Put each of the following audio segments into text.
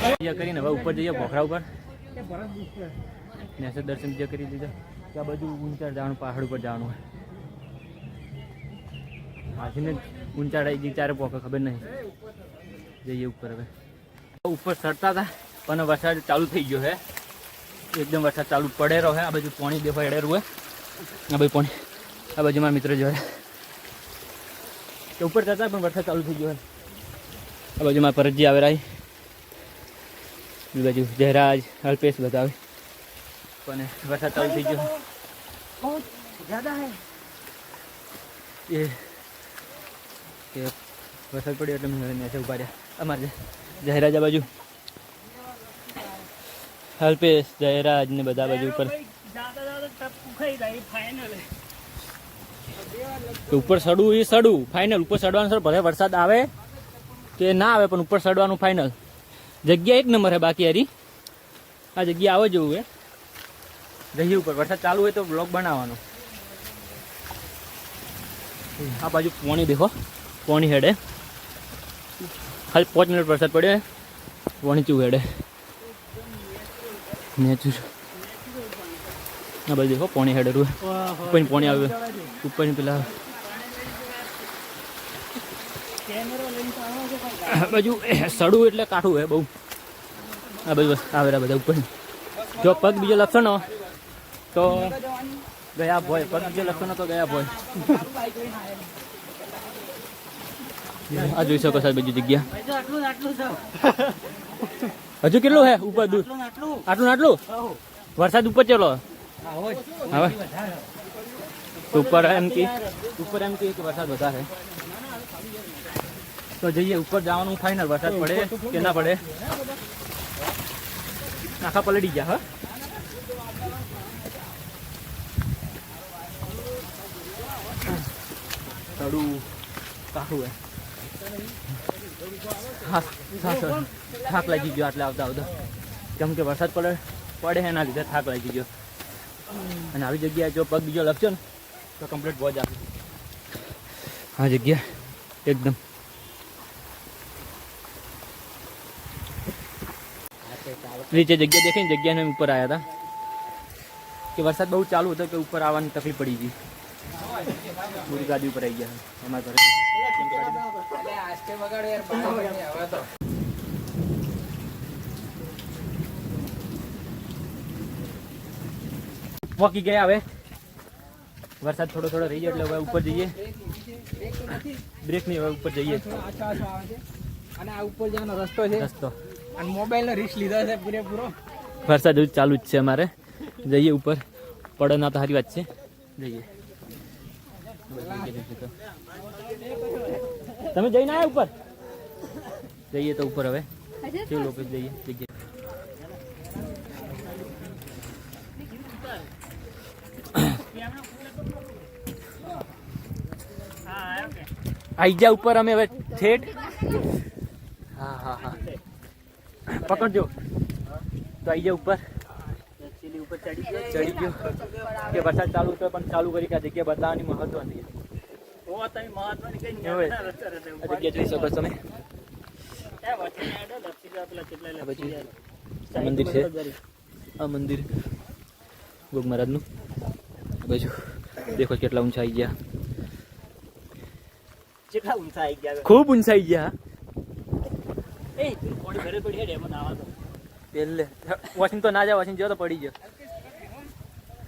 પૂજા કરીને હવે ઉપર જઈએ પોખરા ઉપર. નેસર દર્શન પૂજા કરી દીધા ત્યાં બધું ઊંચા જવાનું, પહાડ ઉપર જવાનું હોય. હાથીને ઊંચા ગઈ, ચારે પોખે ખબર નહીં. જઈએ ઉપર હવે. ઉપર ચડતા હતા, પણ વરસાદ ચાલુ થઈ ગયો હે. એકદમ વરસાદ ચાલુ પડે રહો હે. આ બાજુ પાણી દેખાય એડેરું હોય આ બાજુ પાણી. આ બાજુ મારા મિત્ર જોડે. ઉપર જતા પણ વરસાદ ચાલુ થઈ ગયો હે. આ બાજુ મારા પરજી આવે રાય બીજી બાજુ જયરાજ અલ્પેશ બધા આવે. પણ વરસાદ ચાલુ થઈ ગયો? એ કે વરસાદ પડ્યો એટલે મેં નીચે ઊભા રહ્યા. અમારે જયરાજ આ બાજુ. અલ્પેશ જયરાજ ને બધા બાજુ ઉપર. ઉપર સડવું એ સડવું. ફાઇનલ ઉપર સડવાનું સર ભલે વરસાદ આવે કે ના આવે પણ ઉપર સડવાનું ફાઇનલ જગ્યા એક નંબર હે બાકી હરી. આ જગ્યા આવો જેવું હે. દહી ઉપર. વરસાદ ચાલુ હોય તો બ્લોક બનાવવાનો. આ બાજુ પોણી દેખો. પોણી હેડે. ખાલી પાંચ મિનિટ વરસાદ પડ્યો પોણી ચું હેડે. નેચુર. આ બાજુ દેખો, પોણી હેડે રૂ ઉપર પોણી આવ્યું ઉપરની પેલા બાજુ સડું એટલે કાઠું હે બહુ. આ બધું આવેલા બધા ઉપર જો પગ બીજો ને તો ગયા ભોય, પગ બીજો ને તો ગયા ભોય. આ જોઈ શકો સાહેબ બીજી જગ્યા. હજુ કેટલું હે ઉપર દૂર? આટલું આટલું? વરસાદ ઉપર ચલો. હવે. ઉપર એમ કે, ઉપર એમ કે વરસાદ વધારે તો જઈએ ઉપર જવાનું ફાઇનલ વરસાદ પડે કે ના પડે? આખા પલટી ગયા હા? થાક થાક થાક લાગી ગયો આટલે આવતા આવતા. કેમ કે વરસાદ પડે પડે એના લીધે થાક લાગી ગયો. અને આવી જગ્યાએ જો પગ બીજો લખશો ને તો કમ્પ્લીટ બહુ જ આ જગ્યા. એકદમ. નીચે જગ્યા દેખાય જગ્યાને ઉપર આવ્યા હતા. કે વરસાદ બહુ ચાલુ હતો કે ઉપર આવવાની તકલીફ પડી ગઈ. પૂરી ગાડી ઉપર આવી ગયા અમારા ઘરે. પહોંચી ગયા હવે. વરસાદ થોડો થોડો રહી ગયો એટલે હવે ઉપર જઈએ. બ્રેક નહીં હવે ઉપર જઈએ. અને આ ઉપર જવાનો રસ્તો છે? રસ્તો. અને મોબાઈલ નો રીસ લીધો છે પૂરેપૂરો. વરસાદ ચાલુ જ છે અમારે. જઈએ ઉપર. પડે ના તો સારી વાત છે. જઈએ. તમે જઈને આવ્યા ઉપર? જઈએ તો ઉપર હવે. કેવું લોકો જઈએ જગ્યાએ આઈ જા ઉપર અમે હવે ઠેઠ. હા હા હા. પકડજો. તો આઈ જા ઉપર. ચડી ગયો. કે વરસાદ ચાલુ તો પણ ચાલુ કરી કે આ જગ્યા બતાવવાની મહત્વ હવે આ જગ્યા જોઈ શકો તમે. આ મંદિર છે. આ મંદિર. ગોગ મહારાજનું. બાજુ. દેખો કેટલા ઊંચા આવી ગયા. કેટલા ઊંચા આવી ગયા? ખૂબ ઊંચા આવી ગયા એ તું કોણી ઘરે પડી હેડ એમાં નાવા તો પેલે. વોશિંગ તો ના જાય વોશિંગ જો તો પડી ગયો.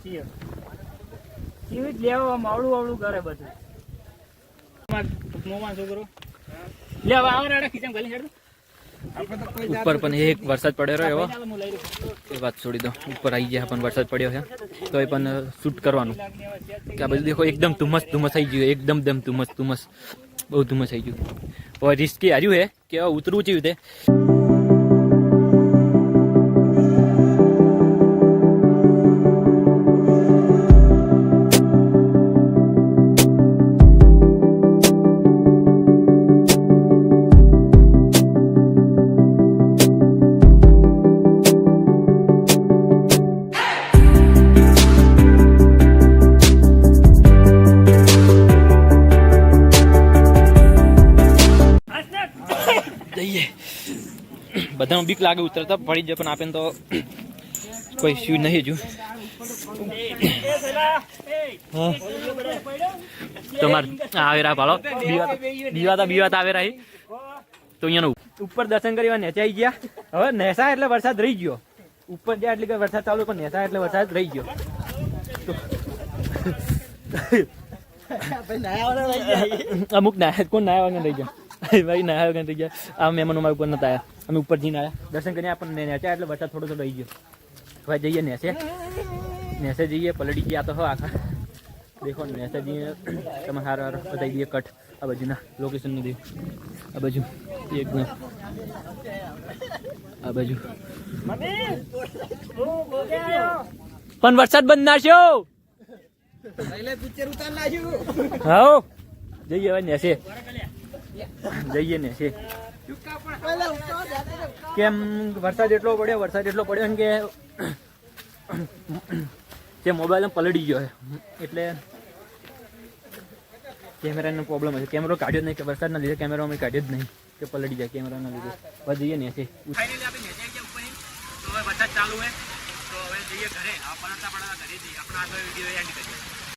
જ લેવા માવડું વાવડું કરે બધું મોમાં છોકરો લેવા આવો રાડા ખીચામ ગલી હેડ ઉપર પણ એક વરસાદ પડ્યો રહ્યો એવો. એ વાત છોડી દો. ઉપર આવી ગયા પણ વરસાદ પડ્યો છે. તો એ પણ શૂટ કરવાનું. કે આ બધું દેખો, એકદમ ધુમ્મસ ધુમ્મસ આવી ગયું. એકદમ દમ ધુમ્મસ ધુમ્મસ. બહુ ધુમ્મસ આવી ગયું. હવે રિસ્કી આવ્યું હે કે ઉતરવું ચી રીતે? બીક લાગે ઉતરતા પડી જાય પણ આપે તો કોઈ શું નહીં હજુ. તમારે આવેરા પાડો. બીવાતા બીવાતા આવેરા તો અહીંયાનું ઉપર દર્શન કરી નેચાઈ ગયા. હવે નેસા એટલે વરસાદ રહી ગયો. ઉપર જ્યાં એટલે વરસાદ ચાલુ પણ નેસા એટલે વરસાદ રહી ગયો. અમુક નાયા કોણ નાયા વગર રહી ગયા. ભાઈ નાયા વગર રહી ગયા. આ મહેમાનો મારા ઉપર નતા આવ્યા અમે ઉપર જઈને આવ્યા. દર્શન કરીને આપણને નેચા એટલે વરસાદ થોડો થોડો રહી ગયો. હવે જઈએ નેસે નેસે જઈએ પલડી ગયા તો હો આખા. દેખો નેસે જઈએ. તમે હારો હારો બતાવી દઈએ કટ આ બાજુના લોકેશનનું દે આ બાજુ એકદમ આ બાજુ. પણ વરસાદ બંધ ઉતાર નાખ્યું હાઓ જઈએ હવે નેસે જઈએ નેસે કેમ વરસાદ એટલો પડ્યો, વરસાદ એટલો પડ્યો ને કે તે મોબાઈલ પલળી ગયો એટલે કેમેરાનો પ્રોબ્લેમ હશે. કેમેરો કાઢ્યો જ નહીં કે વરસાદના લીધે કેમેરો અમે કાઢ્યો જ નહીં કે પલળી જાય કેમેરાના લીધે. હવે જઈએ ને છે વરસાદ ચાલુ હોય તો હવે જઈએ ઘરે. પડતા પડતા ઘરે આગળ વીડિયો એન્ડ કરીએ.